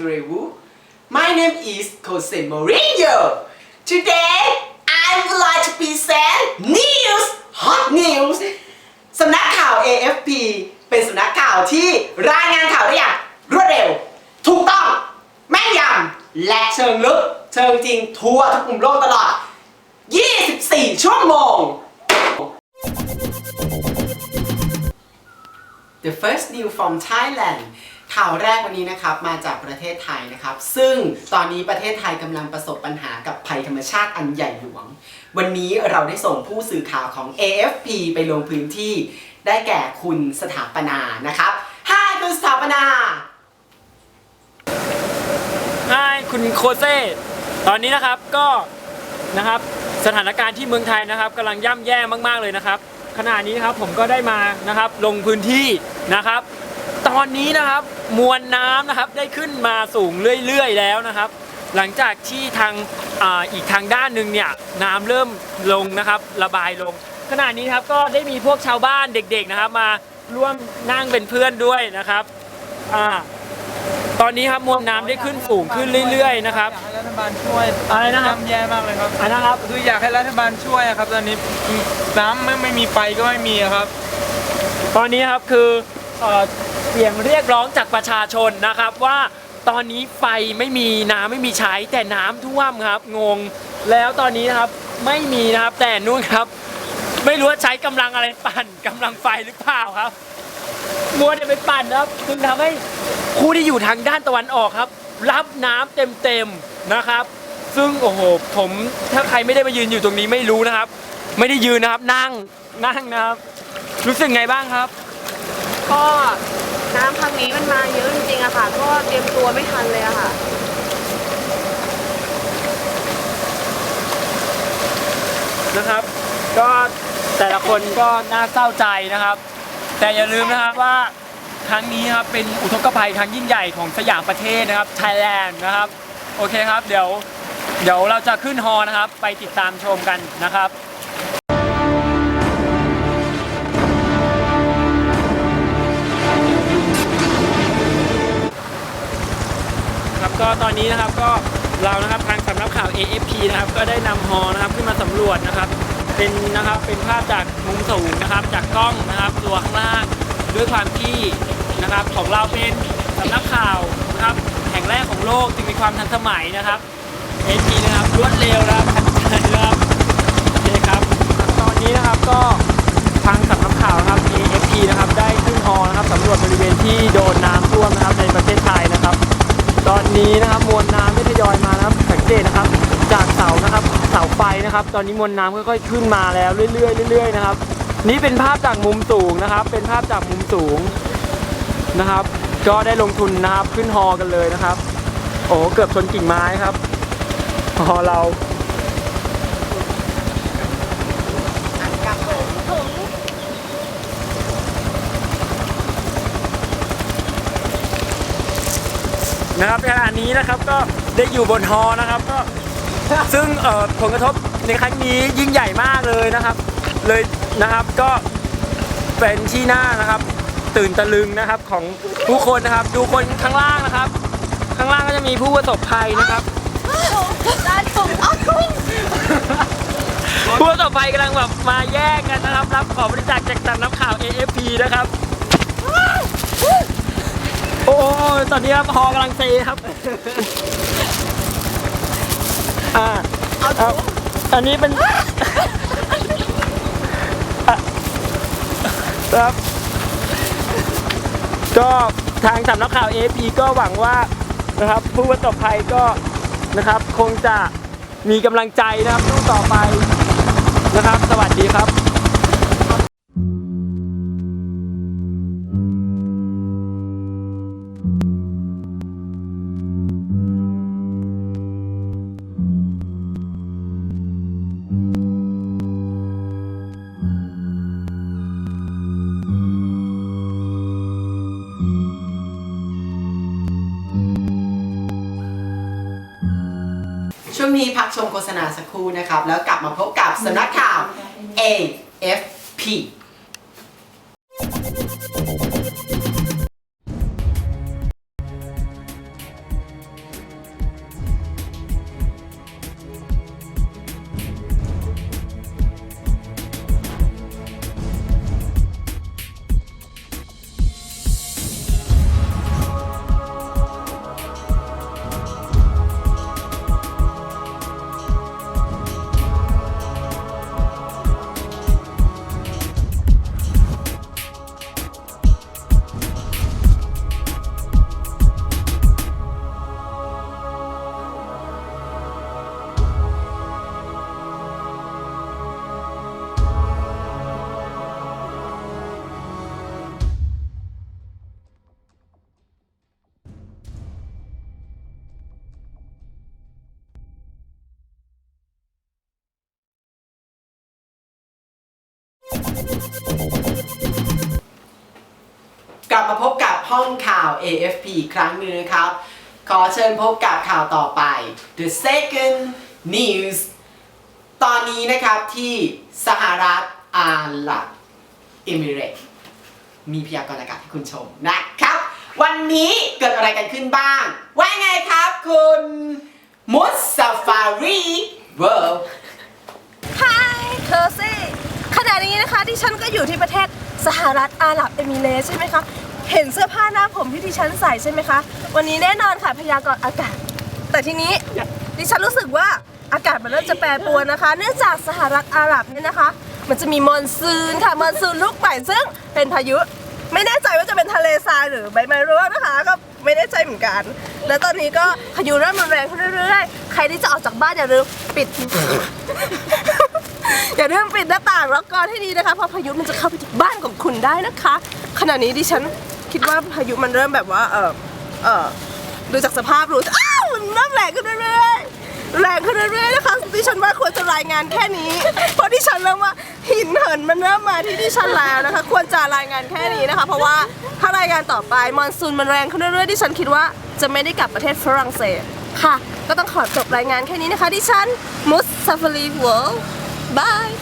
Andreu. My name is Jose Mourinho. Today, I would like to present news, hot news. สำนักข่าว AFP เป็นสำนักข่าวที่รายงานข่าวได้อย่างรวดเร็ว ถูกต้อง แม่นยำ และเชิงลึก เชิงจริงทั่วทุกมุมโลกตลอด 24 ชั่วโมง The first news from Thailand ข่าวแรกวันนี้นะครับมาจากประเทศไทยนะครับ ซึ่งตอนนี้ประเทศไทยกำลังประสบปัญหากับภัยธรรมชาติอันใหญ่หลวง วันนี้เราได้ส่งผู้สื่อข่าวของ AFP ไปลงพื้นที่ ได้แก่คุณสถาปนานะครับ Hi คุณสถาปนาใช่คุณโคเซ่ตอนนี้นะครับก็นะครับสถานการณ์ที่เมืองไทยนะครับกำลังย่ำแย่มากๆเลยนะครับ ขณะนี้นะครับผมก็ได้มานะครับลงพื้นที่นะครับ ตอนนี้นะครับมวลน้ำนะครับได้ขึ้นมาสูงเรื่อย ๆ แล้วนะครับ หลังจากที่ทางอาอีกทางด้านหนึ่งเนี่ยน้ำเริ่มลงนะครับระบายลง ขณะนี้ครับก็ได้มีพวกชาวบ้านเด็กๆนะครับ มาร่วมนั่งเป็นเพื่อนด้วยนะครับอตอนนี้ครับมวลน้ำได้ขึ้นสูงขึ้นเรื่อย ๆ นะครับ บาลช่วยอะไรนะครับ ย่ำแย่มากเลยครับ อันนะครับ คืออยากให้รัฐบาลช่วยอะครับ ตอนนี้น้ำไม่ไม่มีไฟก็ไม่มีอะครับ ตอนนี้ครับคือเอ่อเสียงเรียกร้องจากประชาชนนะครับว่าตอนนี้ไฟไม่มีน้ำไม่มีใช้แต่น้ำท่วมครับงง แล้วตอนนี้นะครับไม่มีนะครับแต่นู่นครับ ไม่รู้ว่าใช้กำลังอะไรปั่นกำลังไฟหรือเปล่าครับมัวแต่ไปปั่นนะครับจึงทำให้ผู้ที่อยู่ทางด้านตะวันออกครับ รับน้ำเต็มๆนะครับ ซึ่งโอ้โหผมถ้าใครไม่ได้มายืนอยู่ตรงนี้ไม่รู้นะครับ ไม่ได้ยืนนะครับนั่งนั่งนะครับ รู้สึกไงบ้างครับ ก็น้ำครั้งนี้มันมาเยอะจริงๆอะค่ะ ก็เตรียมตัวไม่ทันเลยอะค่ะ นะครับ ก็แต่ละคนก็น่าเศร้าใจนะครับ แต่อย่าลืมนะครับว่า ครั้งนี้ครับเป็นอุทกภัยครั้งยิ่งใหญ่ของสยามประเทศนะครับไทยแลนด์นะครับ โอเคครับ เดี๋ยวเดี๋ยวเราจะขึ้นฮอนะครับ ไปติดตามชมกันนะครับครับก็ตอนนี้นะครับก็เรานะครับทางสำนักข่าว AFP นะครับก็ได้นำฮอนะครับขึ้นมาสำรวจนะครับ เป็นนะครับเป็นภาพจากมุมสูงนะครับ จากกล้องนะครับตัวข้างล่าง ด้วยความที่นะครับของเราเป็นสำนักข่าวนะครับแห่งแรกของโลกจึงมีความทันสมัยนะครับ AFP นะครับรวดเร็วนะครับทันใจนะครับโอเคครับตอนนี้นะครับก็ทางสำนักข่าวนะครับ AFP นะครับได้ขึ้นฮอนะครับสำรวจบริเวณที่โดนน้ำท่วมนะครับในประเทศไทยนะครับ ตอนนี้นะครับมวลน้ำได้ทยอยมานะครับสังเกตนะครับ จากเสานะครับเสาไฟนะครับ ตอนนี้มวลน้ำค่อยๆขึ้นมาแล้วเรื่อยๆเรื่อยๆนะครับ นี่เป็นภาพจากมุมสูงนะครับ เป็นภาพจากมุมสูงนะครับ ก็ได้ลงทุนนะครับขึ้นฮอกันเลยนะครับ โอ้เกือบชนกิ่งไม้ครับฮอเรานะครับขณะนี้นะครับก็ได้อยู่บนฮอนะครับก็ซึ่งผลกระทบในครั้งนี้ยิ่งใหญ่มากเลยนะครับ เลยนะครับก็เป็นที่น่านะครับ ตื่นตะลึงนะครับของผู้คนนะครับ ดูคนข้างล่างนะครับ ข้างล่างก็จะมีผู้ประสบภัยนะครับผู้ประสบภัยกำลังแบบมาแย่งกันนะครับ รับขอบริจาคจากสำนักข่าว AFP นะครับ โอ้ยตอนนี้ครับฮอกำลังเซครับอ่าครับอันนี้เป็นอะ ครับก็ทางสำนักข่าว AP ก็หวังว่านะครับผู้ประสบภัยก็นะครับ คงจะมีกำลังใจนะครับสู้ต่อไปนะครับ สวัสดีครับ ช่วงนี้พักชมโฆษณาสักครู่นะครับ แล้วกลับมาพบกับสำนักข่าว AFP ห้องข่าว AFP อีกครั้งหนึงนะครับ ขอเชิญพบกับข่าวต่อไป The Second News ตอนนี้นะครับที่สหรัฐอาหรับเอมิเรต์มีพยากรณ์อากาศให้คุณชมนะครับ วันนี้เกิดอะไรกันขึ้นบ้าง ว่าไงครับคุณมุสซาฟารีเวิร์ฮายเธอสิขณะนี้นะคะที่ฉันก็อยู่ที่ประเทศสหรัฐอาหรับเอมิเรตส์ใช่ไหมคะ เห็นเสื้อผ้าหน้าผมที่ดิฉันใส่ใช่ไหมคะ วันนี้แน่นอนค่ะพยากรณ์อากาศ แต่ทีนี้ดิฉันรู้สึกว่าอากาศมันเริ่มจะแปรปรวนนะคะ เนื่องจากสหรัฐอาหรับเนี่ยนะคะ มันจะมีมอนซูนค่ะมอนซูนลูกใหม่ซึ่งเป็นพายุ ไม่แน่ใจว่าจะเป็นทะเลทรายหรือใบไม้ร่วงนะคะก็ไม่แน่ใจเหมือนกัน และตอนนี้ก็พายุเริ่มรุนแรงขึ้นเรื่อยๆ ใครที่จะออกจากบ้านอย่าลืมปิด อย่าลืมปิดหน้าต่างแล้วกรอนให้ดีนะคะเพราะพายุมันจะเข้าไปถึงบ้านของคุณได้นะคะ ขณะนี้ดิฉัน คิดว่าพายุมันเริ่มแบบว่าเออเออดูจากสภาพรู้อ้าวมันเริ่มแรงขึ้นเรื่อยๆแรงขึ้นเรื่อยๆนะคะดิฉันว่าควรจะรายงานแค่นี้ เพราะดิฉันเริ่มว่าหินเหินมันเริ่มมาที่ดิฉันแล้วนะคะ ควรจะรายงานแค่นี้นะคะ เพราะว่าถ้ารายงานต่อไปมอนซูนมันแรงขึ้นเรื่อยๆดิฉันคิดว่าจะไม่ได้กลับประเทศฝรั่งเศสค่ะ ก็ต้องขอจบรายงานแค่นี้นะคะดิฉันมุสซาฟารีเวิลด์ Bye.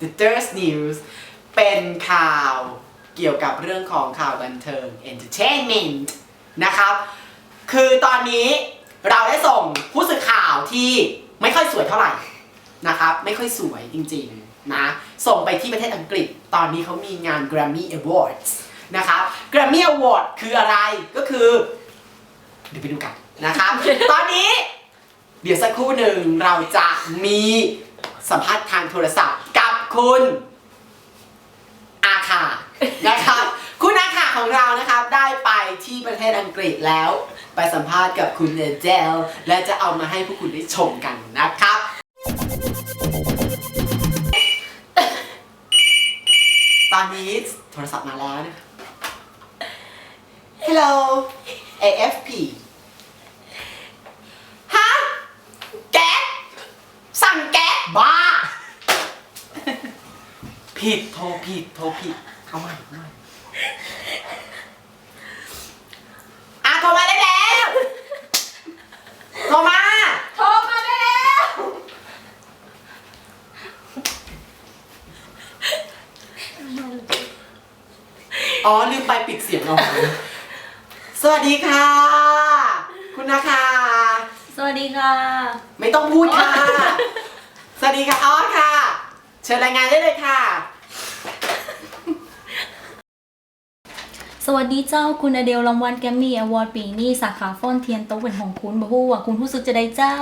The Third News เป็นข่าวเกี่ยวกับเรื่องของข่าวบันเทิง Entertainment นะครับ คือตอนนี้เราได้ส่งผู้สื่อข่าวที่ไม่ค่อยสวยเท่าไหร่นะครับ ไม่ค่อยสวยจริงๆนะ ส่งไปที่ประเทศอังกฤษ ตอนนี้เขามีงาน Grammy Awards นะครับ Grammy Award คืออะไรก็คือ เดี๋ยวไปดูกันนะครับ ตอนนี้เดี๋ยวสักครู่หนึ่งเราจะมีสัมภาษณ์ทางโทรศัพท์กับคุณ นะครับ คุณอาคาของเรานะครับได้ไปที่ประเทศอังกฤษแล้ว ไปสัมภาษณ์กับคุณเนเจลและจะเอามาให้พวกคุณได้ชมกันนะครับ ตอนนี้โทรศัพท์มาแล้วนะ Hello AFP ฮะแก๊สสั่งแก๊สบ้า ผิดโทรผิดโทรผิด เอาใหม่เอาใหม่อะโทรมาได้แล้วโทรมาโทรมาได้แล้วอ๋อลืมไปปิดเสียงเอาไว้สวัสดีค่ะ คุณนะคะ สวัสดีค่ะ ไม่ต้องพูดค่ะ สวัสดีค่ะออสค่ะ เชิญรายงานได้เลยค่ะ สวัสดีเจ้าคุณอเดลรางวัลแกรมมี่อวอร์ดปีนี้สาขาฟ้อนเทียนโต๊ะเป็นของคุณบ่ฮู้ว่าคุณรู้สึกจะได้เจ้า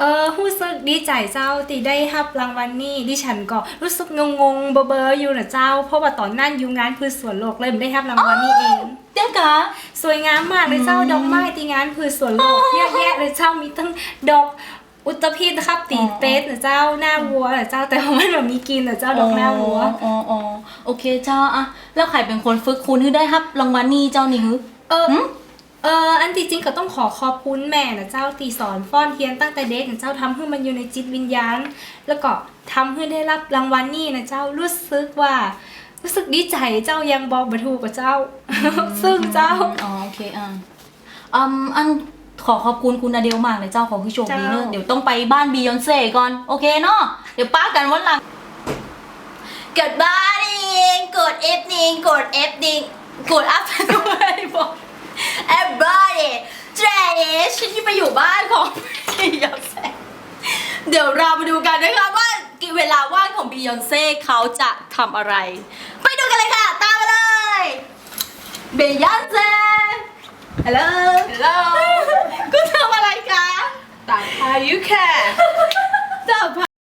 เออรู้สึกดีใจเจ้าตีได้รับรางวัลนี่ดิฉันก็รู้สึกงงงๆเบอเบอๆอยู่นะเจ้า เพราะว่าตอนนั่นอยู่งานพืชสวนโลกเลยไม่ได้รับรางวัลนี่เองเด้กะ สวยงามมากเลยเจ้าดอกไม้ตีงานพืชสวนโลกเยอะแยะเลยเจ้ามีทั้งดอก อุตภิษนะครับตีเป็ดนะเจ้าหน้าวัวนะเจ้าแต่ว่ามันแบบมีกินนะเจ้าดอกหน้าวัวอ๋ออ๋อโอเคเจ้าอะแล้วใครเป็นคนฝึกคุณให้ได้รับรางวัลนี้เจ้านี่ฮึเออหึเอออันที่จริงก็ต้องขอขอบคุณแม่นะเจ้าตีสอนฟ้อนเทียนตั้งแต่เด็กนะเจ้าทำให้มันอยู่ในจิตวิญญาณ แล้วก็ทำให้ได้รับรางวัลนี่นะเจ้ารู้สึกว่ารู้สึกดีใจเจ้ายังบอกบรรทูกับเจ้า ซึ่งเจ้าอ๋อโอเคอะอืมอัน ขอขอบคุณคุณอเดลมากเลยเจ้าขอให้โชคดีเนอะเจ้าเดี๋ยวต้องไปบ้านบียอนเซ่ก่อน โอเคเนาะเดี๋ยวป้ากันวันหลังกดบ้านเองกด F นิงกด F นิงกดอัพด้วยบอก everybody เจฉันที่ไปอยู่บ้านของบียอนเซ่เดี๋ยวเรามาดูกันนะคะว่าเวลาว่างของบียอนเซ่เขาจะทำอะไร ไปดูกันเลยค่ะ ตามมาเลยบียอนเซ่ฮัล โหลฮัลโ